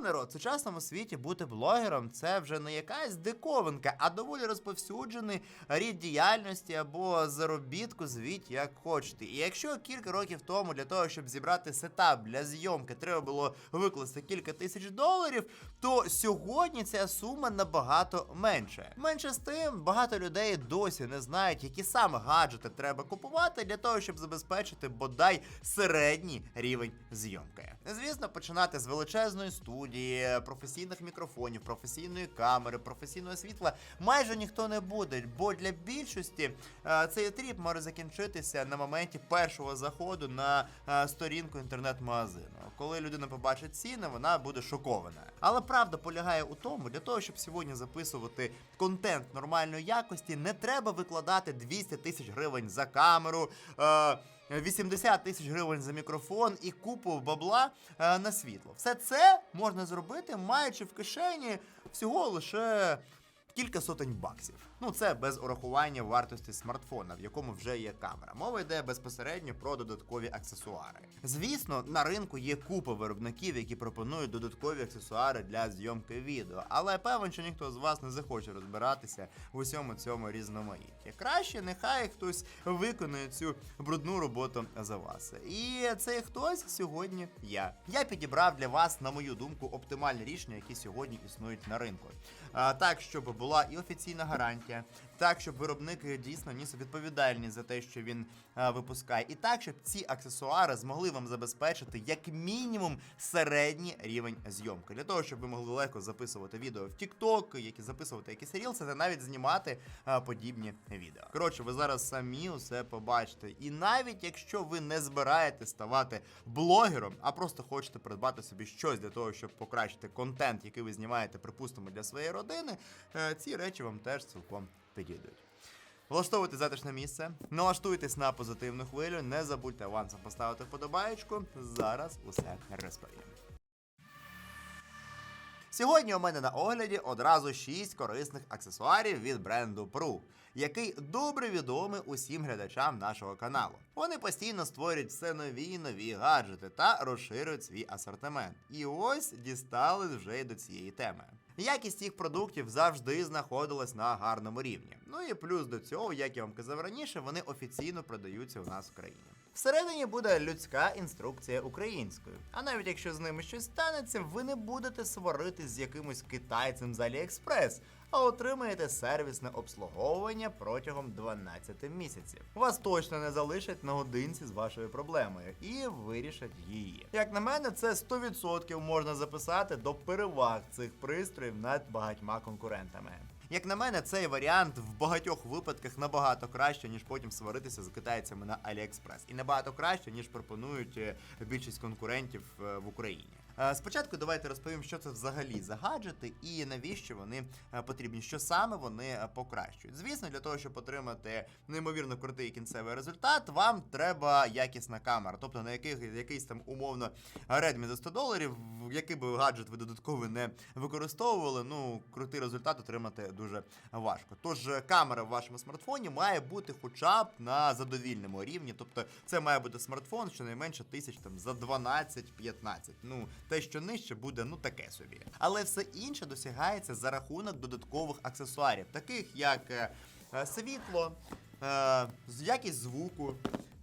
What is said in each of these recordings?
народ, в сучасному світі бути блогером це вже не якась диковинка, а доволі розповсюджений рід діяльності або заробітку, звіть як хочете. І якщо кілька років тому для того, щоб зібрати сетап для зйомки, треба було викласти кілька тисяч доларів, то сьогодні ця сума набагато менше. Менше з тим, багато людей досі не знають, які саме гаджети треба купувати для того, щоб забезпечити бодай середній рівень зйомки. Звісно, починати з величезної студії, професійних мікрофонів, професійної камери, професійного світла майже ніхто не буде, бо для більшості е, цей тріп може закінчитися на моменті першого заходу на е, сторінку інтернет-магазину. Коли людина побачить ціни, вона буде шокована. Але правда полягає у тому, для того, щоб сьогодні записувати контент нормальної якості, не треба викладати 200 тисяч гривень за камеру. Е, 80 тисяч гривень за мікрофон і купу бабла е, на світло. Все це можна зробити, маючи в кишені всього лише кілька сотень баксів. Ну це без урахування вартості смартфона, в якому вже є камера. Мова йде безпосередньо про додаткові аксесуари. Звісно, на ринку є купа виробників, які пропонують додаткові аксесуари для зйомки відео, але певен, що ніхто з вас не захоче розбиратися в усьому цьому різноманітті. Краще нехай хтось виконує цю брудну роботу за вас. І цей хтось сьогодні я. Я підібрав для вас, на мою думку, оптимальні рішення, які сьогодні існують на ринку. А, так, щоб була і офіційна гарантія, magia так, щоб виробник дійсно ніс відповідальність за те, що він а, випускає, і так, щоб ці аксесуари змогли вам забезпечити як мінімум середній рівень зйомки. Для того, щоб ви могли легко записувати відео в TikTok, які записувати якісь рілси, та навіть знімати а, подібні відео. Коротше, ви зараз самі усе побачите. І навіть якщо ви не збираєте ставати блогером, а просто хочете придбати собі щось для того, щоб покращити контент, який ви знімаєте, припустимо, для своєї родини, е, ці речі вам теж цілком підійдуть. Влаштовуйте затишне місце, налаштуйтесь на позитивну хвилю, не забудьте авансом поставити вподобаєчку. Зараз усе розповім. Сьогодні у мене на огляді одразу 6 корисних аксесуарів від бренду Pru, який добре відомий усім глядачам нашого каналу. Вони постійно створюють все нові і нові гаджети та розширюють свій асортимент. І ось дістались вже й до цієї теми. Якість їх продуктів завжди знаходилась на гарному рівні. Ну і плюс до цього, як я вам казав раніше, вони офіційно продаються у нас в країні. Всередині буде людська інструкція українською. А навіть якщо з ними щось станеться, ви не будете сваритись з якимось китайцем з Аліекспрес, а отримаєте сервісне обслуговування протягом 12 місяців. Вас точно не залишать на годинці з вашою проблемою і вирішать її. Як на мене, це 100% можна записати до переваг цих пристроїв над багатьма конкурентами. Як на мене, цей варіант в багатьох випадках набагато краще, ніж потім сваритися з китайцями на AliExpress. І набагато краще, ніж пропонують е, більшість конкурентів е, в Україні. Е, Спочатку давайте розповім, що це взагалі за гаджети і навіщо вони е, потрібні, що саме вони е, покращують. Звісно, для того, щоб отримати неймовірно крутий кінцевий результат, вам треба якісна камера, тобто на яких якийсь там умовно Redmi за 100 доларів, який би гаджет ви додатково не використовували, ну крутий результат отримати дуже важко. Тож камера в вашому смартфоні має бути хоча б на задовільному рівні, тобто це має бути смартфон, щонайменше тисяч там за 12-15. Ну те, що нижче, буде ну таке собі. Але все інше досягається за рахунок додаткових аксесуарів, таких як е, е, світло, е, якість звуку.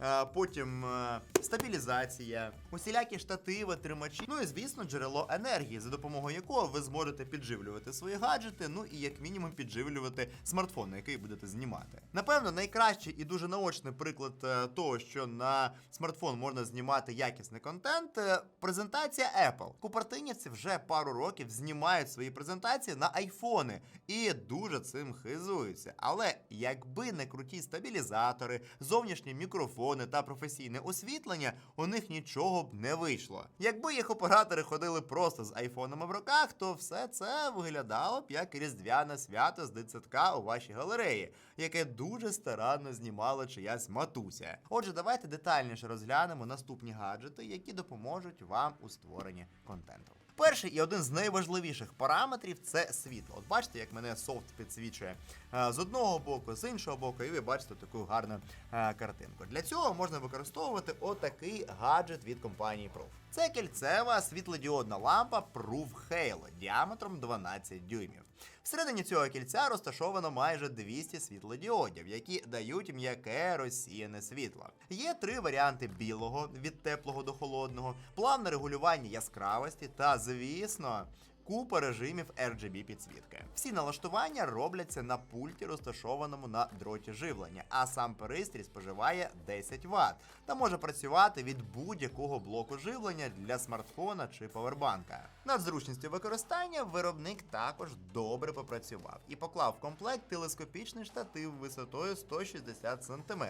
Е, Потім е, стабілізація, усілякі штативи, тримачі, ну і звісно, джерело енергії, за допомогою якого ви зможете підживлювати свої гаджети, ну і як мінімум підживлювати смартфон, на який будете знімати. Напевно, найкращий і дуже наочний приклад е, того, що на смартфон можна знімати якісний контент. Презентація Apple. Купертинівці вже пару років знімають свої презентації на айфони і дуже цим хизуються. Але якби не круті стабілізатори, зовнішні мікрофони та професійне освітлення, у них нічого б не вийшло. Якби їх оператори ходили просто з айфонами в руках, то все це виглядало б як різдвяне свято з дитсадка у вашій галереї, яке дуже старанно знімала чиясь матуся. Отже, давайте детальніше розглянемо наступні гаджети, які допоможуть вам у створенні контенту. Перший і один з найважливіших параметрів це світло. От бачите, як мене софт підсвічує е, з одного боку, з іншого боку, і ви бачите таку гарну е, картинку. Для цього можна використовувати отакий гаджет від компанії Prof. Це кільцева світлодіодна лампа Proof Halo діаметром 12 дюймів. Всередині цього кільця розташовано майже 200 світлодіодів, які дають м'яке розсіяне світло. Є три варіанти білого від теплого до холодного, плавне регулювання яскравості та, звісно. Купа режимів RGB підсвітки. Всі налаштування робляться на пульті, розташованому на дроті живлення, а сам пристрій споживає 10 Вт та може працювати від будь-якого блоку живлення для смартфона чи повербанка. Над зручністю використання виробник також добре попрацював і поклав в комплект телескопічний штатив висотою 160 см,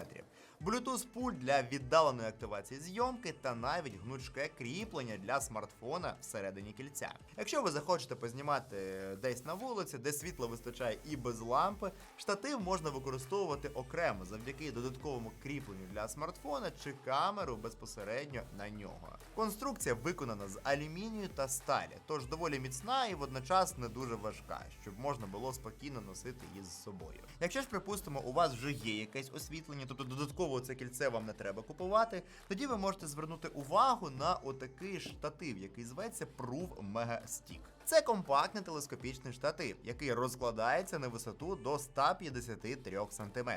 Bluetooth пульт для віддаленої активації зйомки та навіть гнучке кріплення для смартфона всередині кільця. Якщо ви захочете познімати десь на вулиці, де світла вистачає і без лампи, штатив можна використовувати окремо завдяки додатковому кріпленню для смартфона чи камеру безпосередньо на нього. Конструкція виконана з алюмінію та сталі, тож доволі міцна і водночас не дуже важка, щоб можна було спокійно носити її з собою. Якщо ж припустимо, у вас вже є якесь освітлення, тобто додатково це кільце вам не треба купувати, тоді ви можете звернути увагу на отакий штатив, який зветься Proof Mega Stick. Це компактний телескопічний штатив, який розкладається на висоту до 153 см.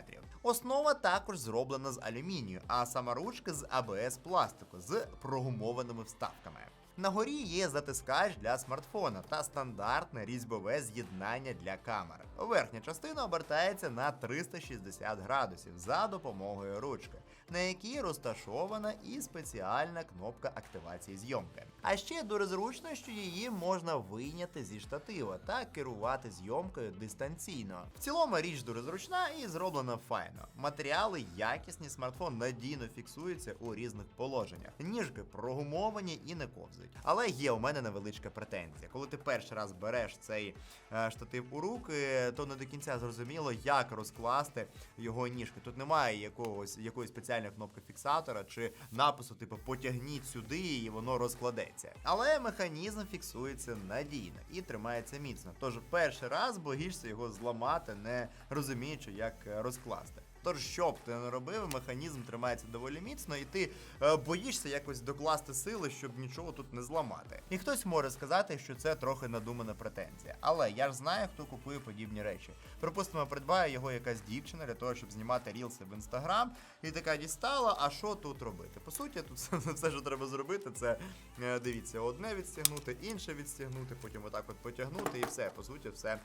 Основа також зроблена з алюмінію, а сама ручка з АБС пластику з прогумованими вставками. На горі є затискач для смартфона та стандартне різьбове з'єднання для камер. Верхня частина обертається на 360 градусів за допомогою ручки, на якій розташована і спеціальна кнопка активації зйомки. А ще дуже зручно, що її можна вийняти зі штатива та керувати зйомкою дистанційно. В цілому річ дуже зручна і зроблена файно. Матеріали якісні, смартфон надійно фіксується у різних положеннях. Ніжки прогумовані і не ковзають. Але є у мене невеличка претензія. Коли ти перший раз береш цей е, штатив у руки, то не до кінця зрозуміло, як розкласти його ніжки. Тут немає якогось якоїсь спеціальної кнопки фіксатора чи напису, типу потягніть сюди, і воно розкладеться. Але механізм фіксується надійно і тримається міцно. Тож перший раз боїшся його зламати, не розуміючи, як е, розкласти. Тож, що б ти не робив, механізм тримається доволі міцно, і ти е, боїшся якось докласти сили, щоб нічого тут не зламати. І хтось може сказати, що це трохи надумана претензія. Але я ж знаю, хто купує подібні речі. Припустимо, придбає його якась дівчина для того, щоб знімати рілси в інстаграм, і така дістала. А що тут робити? По суті, тут все, все що треба зробити, це е, дивіться, одне відстягнути, інше відстягнути, потім отак от потягнути, і все, по суті, все е,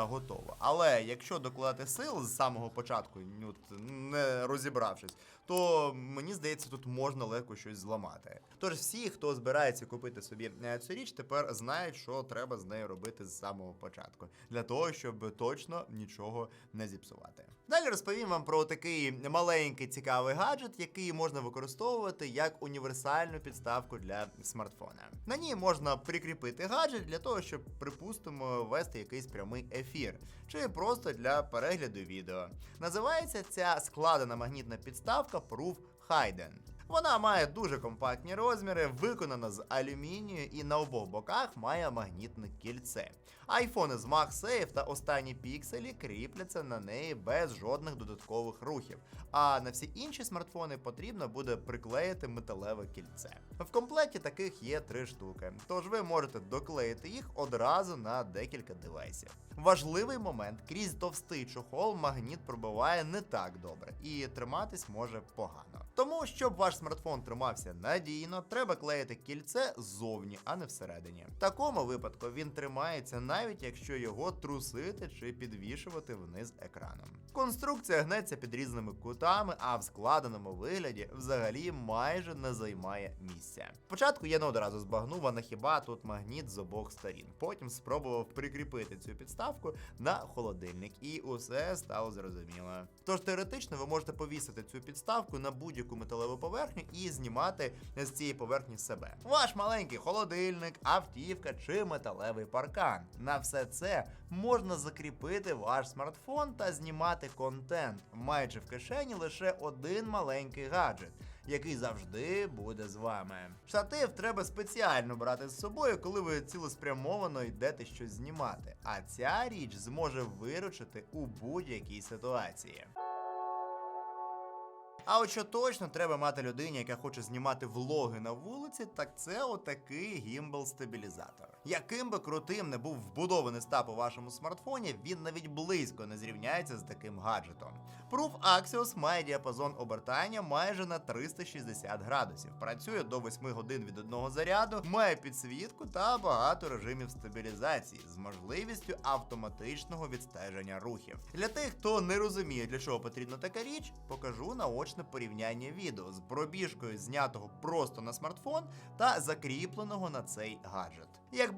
готово. Але якщо докладати сил з самого початку, ну, не розібравшись, то мені здається, тут можна легко щось зламати. Тож всі, хто збирається купити собі е, цю річ, тепер знають, що треба з нею робити з самого початку, для того, щоб точно нічого не зіпсувати. Далі розповім вам про такий маленький цікавий гаджет, який можна використовувати як універсальну підставку для смартфона. На ній можна прикріпити гаджет для того, щоб, припустимо, вести якийсь прямий ефір, чи просто для перегляду відео. Називається ця складена магнітна підставка Proof Hayden. Вона має дуже компактні розміри, виконана з алюмінію і на обох боках має магнітне кільце. Айфони з MagSafe та останні пікселі кріпляться на неї без жодних додаткових рухів. А на всі інші смартфони потрібно буде приклеїти металеве кільце. В комплекті таких є три штуки, тож ви можете доклеїти їх одразу на декілька девайсів. Важливий момент: крізь товстий чохол магніт пробиває не так добре і триматись може погано. Тому, щоб ваш смартфон тримався надійно, треба клеїти кільце ззовні, а не всередині. В такому випадку він тримається навіть якщо його трусити чи підвішувати вниз екраном. Конструкція гнеться під різними кутами, а в складеному вигляді взагалі майже не займає місця. Спочатку я не одразу збагнув, а на хіба тут магніт з обох сторін. Потім спробував прикріпити цю підставку на холодильник, і усе стало зрозуміло. Тож теоретично ви можете повісити цю підставку на будь-яку металеву поверхню і знімати з цієї поверхні себе. Ваш маленький холодильник, автівка чи металевий паркан. На все це можна закріпити ваш смартфон та знімати контент, маючи в кишені лише один маленький гаджет. Який завжди буде з вами. Штатив треба спеціально брати з собою, коли ви цілеспрямовано йдете щось знімати. А ця річ зможе виручити у будь-якій ситуації. А от що точно треба мати людині, яка хоче знімати влоги на вулиці, так це отакий гімбл-стабілізатор. Яким би крутим не був вбудований стап у вашому смартфоні, він навіть близько не зрівняється з таким гаджетом. Proof Axios має діапазон обертання майже на 360 градусів. Працює до 8 годин від одного заряду, має підсвітку та багато режимів стабілізації з можливістю автоматичного відстеження рухів. Для тих, хто не розуміє, для чого потрібна така річ, покажу наочне порівняння відео з пробіжкою, знятого просто на смартфон та закріпленого на цей гаджет.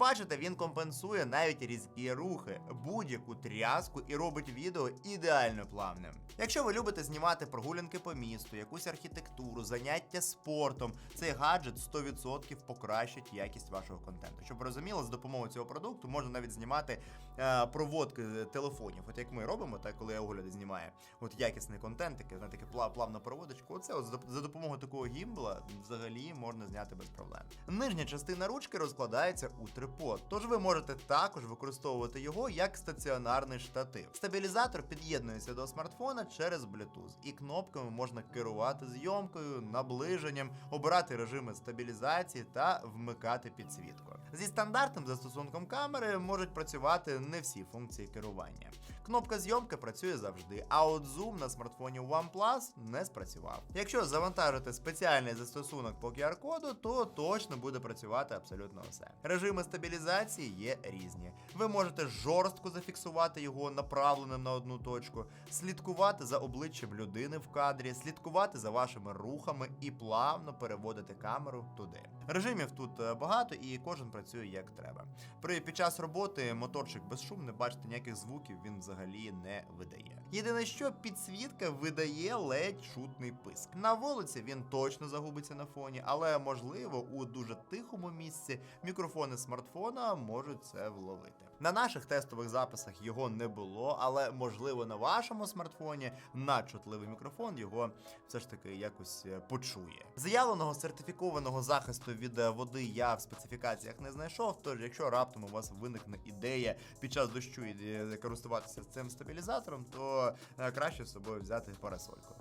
Бачите, він компенсує навіть різкі рухи, будь-яку тряску і робить відео ідеально плавним. Якщо ви любите знімати прогулянки по місту, якусь архітектуру, заняття спортом, цей гаджет 100% покращить якість вашого контенту. Щоб ви розуміли, з допомогою цього продукту можна навіть знімати е, проводки телефонів. От як ми робимо, так коли я огляди знімаю, от якісний контент, такий, знаєте, таке пла- плавна проводочка. Оце от за допомогою такого гімбла взагалі можна зняти без проблем. Нижня частина ручки розкладається у трипод, тож ви можете також використовувати його як стаціонарний штатив. Стабілізатор під'єднується до смартфона через Bluetooth, і кнопками можна керувати зйомкою, наближенням, обирати режими стабілізації та вмикати підсвітку. Зі стандартним застосунком камери можуть працювати не всі функції керування. Кнопка зйомки працює завжди, а от зум на смартфоні OnePlus не спрацював. Якщо завантажити спеціальний застосунок по QR-коду, то точно буде працювати абсолютно все. Режими стабілізації є різні. Ви можете жорстко зафіксувати його направленим на одну точку, слідкувати за обличчям людини в кадрі, слідкувати за вашими рухами і плавно переводити камеру туди. Режимів тут е, багато і кожен працює як треба. При під час роботи моторчик безшумний, бачите, ніяких звуків він взагалі не видає. Єдине, що підсвітка видає ледь чутний писк. На вулиці він точно загубиться на фоні, але можливо у дуже тихому місці мікрофони смартфона можуть це вловити. На наших тестових записах його не було, але можливо на вашому смартфоні надчутливий мікрофон його все ж таки якось е, почує. Заявленого сертифікованого захисту від е, води я в специфікаціях не знайшов. Тож, якщо раптом у вас виникне ідея під час дощу е, користуватися цим стабілізатором, то краще з собою взяти парасольку.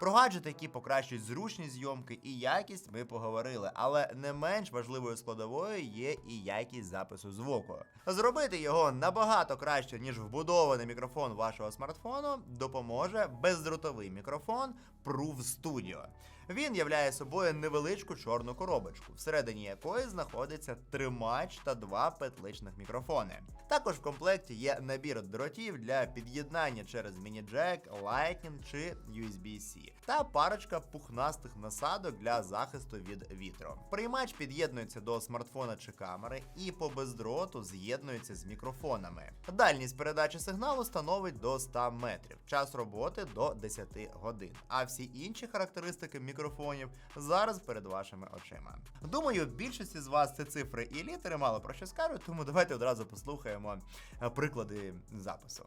Про гаджети, які покращують зручність зйомки і якість, ми поговорили, але не менш важливою складовою є і якість запису звуку. Зробити його набагато краще, ніж вбудований мікрофон вашого смартфону, допоможе бездротовий мікрофон Proof Studio. Він являє собою невеличку чорну коробочку, всередині якої знаходиться тримач та два петличних мікрофони. Також в комплекті є набір дротів для під'єднання через міні-джек, Lightning чи USB-C та парочка пухнастих насадок для захисту від вітру. Приймач під'єднується до смартфона чи камери і по бездроту з'єднується з мікрофонами. Дальність передачі сигналу становить до 100 метрів, час роботи до 10 годин. А всі інші характеристики мікрофонів зараз перед вашими очима. Думаю, більшості з вас ці цифри і літери мало про що скажуть, тому давайте одразу послухаємо е, приклади запису.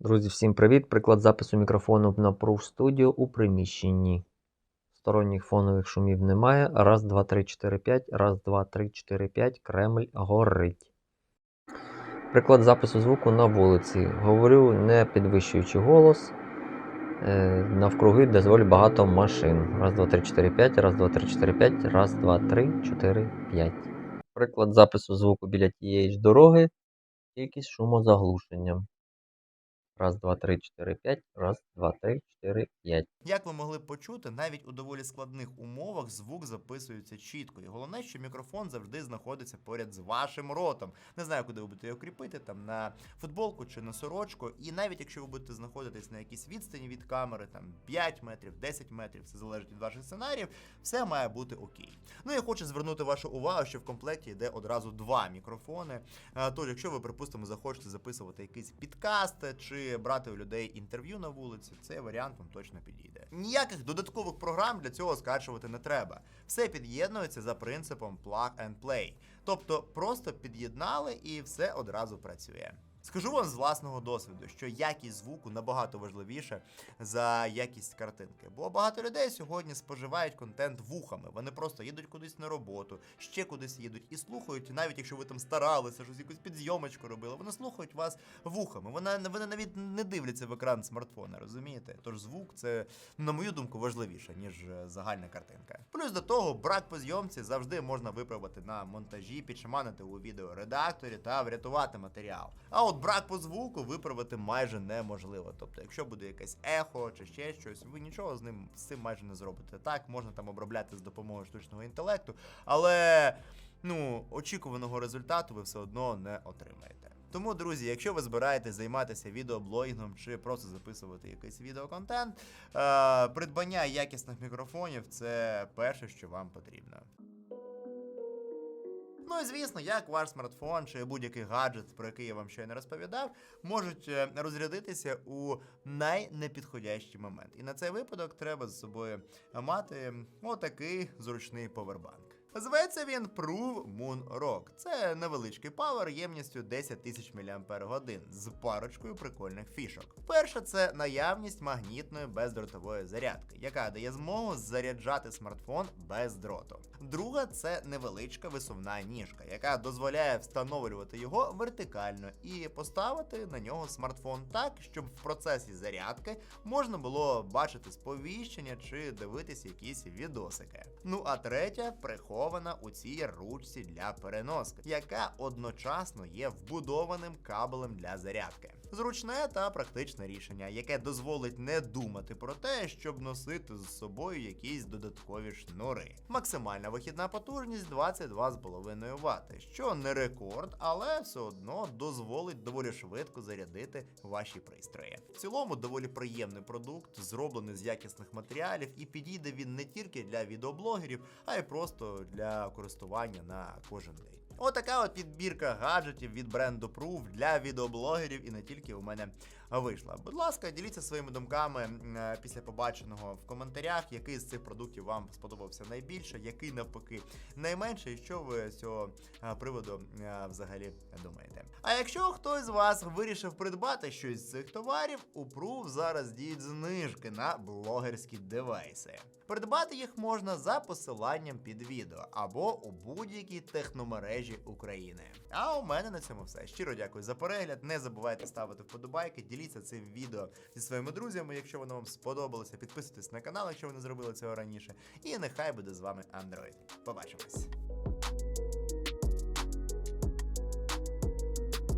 Друзі, всім привіт! Приклад запису мікрофону на Proof Studio у приміщенні. Сторонніх фонових шумів немає. Раз, два, три, чотири, п'ять. Раз, два, три, чотири, п'ять. Кремль горить. Приклад запису звуку на вулиці. Говорю, не підвищуючи голос. Е, навкруги дозволь багато машин. Раз, два, три, чотири, п'ять. Раз, два, три, чотири, п'ять. Раз, два, три, чотири, п'ять. Приклад запису звуку біля тієї ж дороги. кількість шумозаглушення. Раз, два, три, чотири, п'ять. Раз, два, три, чотири, п'ять. Як ви могли почути, навіть у доволі складних умовах звук записується чітко. І головне, що мікрофон завжди знаходиться поряд з вашим ротом. Не знаю, куди ви будете його кріпити, там на футболку чи на сорочку. І навіть якщо ви будете знаходитись на якійсь відстані від камери, там 5 метрів, 10 метрів, це залежить від ваших сценаріїв, все має бути окей. Ну я хочу звернути вашу увагу, що в комплекті йде одразу два мікрофони. Е, Тож, якщо ви, припустимо, захочете записувати якийсь підкаст чи брати у людей інтерв'ю на вулиці, цей варіант вам точно підійде. Ніяких додаткових програм для цього скачувати не треба. Все під'єднується за принципом plug and play. Тобто просто під'єднали і все одразу працює. Скажу вам з власного досвіду, що якість звуку набагато важливіша за якість картинки. Бо багато людей сьогодні споживають контент вухами. Вони просто їдуть кудись на роботу, ще кудись їдуть і слухають, навіть якщо ви там старалися, щось якусь підзйомочку робили, вони слухають вас вухами. Вони, вони навіть не дивляться в екран смартфона, розумієте? Тож звук це, на мою думку, важливіше, ніж е, загальна картинка. Плюс до того, брак по зйомці завжди можна виправити на монтажі, підшаманити у відеоредакторі та врятувати матеріал. А от брак по звуку виправити майже неможливо. Тобто, якщо буде якесь ехо чи ще щось, ви нічого з ним з цим майже не зробите. Так, можна там обробляти з допомогою штучного інтелекту, але ну, очікуваного результату ви все одно не отримаєте. Тому, друзі, якщо ви збираєтесь займатися відеоблогінгом чи просто записувати якийсь відеоконтент, е, придбання якісних мікрофонів це перше, що вам потрібно. Ну і звісно, як ваш смартфон чи будь-який гаджет, про який я вам щойно розповідав, можуть е, розрядитися у найнепідходящий момент. І на цей випадок треба з собою мати отакий зручний повербанк. Зветься він Proof Moon Rock. Це невеличкий павер ємністю 10 тисяч мАч з парочкою прикольних фішок. Перше, це наявність магнітної бездротової зарядки, яка дає змогу заряджати смартфон без дроту. Друга це невеличка висувна ніжка, яка дозволяє встановлювати його вертикально і поставити на нього смартфон так, щоб в процесі зарядки можна було бачити сповіщення чи дивитись якісь відосики. Ну а третя прихована у цій ручці для переноски, яка одночасно є вбудованим кабелем для зарядки. Зручне та практичне рішення, яке дозволить не думати про те, щоб носити з собою якісь додаткові шнури. Максимальна вихідна потужність 22,5 Вт, що не рекорд, але все одно дозволить доволі швидко зарядити ваші пристрої. В цілому доволі приємний продукт, зроблений з якісних матеріалів, і підійде він не тільки для відеоблогерів, а й просто для користування на кожен день. Отака от підбірка гаджетів від бренду Proof для відеоблогерів і не тільки у мене вийшла. Будь ласка, діліться своїми думками е, після побаченого в коментарях, який з цих продуктів вам сподобався найбільше, який навпаки найменше, і що ви з цього е, приводу е, взагалі думаєте. А якщо хтось з вас вирішив придбати щось з цих товарів, у Proof зараз діють знижки на блогерські девайси. Придбати їх можна за посиланням під відео або у будь-якій техномережі України. А у мене на цьому все. Щиро дякую за перегляд. Не забувайте ставити вподобайки, діліться цим відео зі своїми друзями, якщо воно вам сподобалося. Підписуйтесь на канал, якщо ви не зробили цього раніше. І нехай буде з вами Android. Побачимось.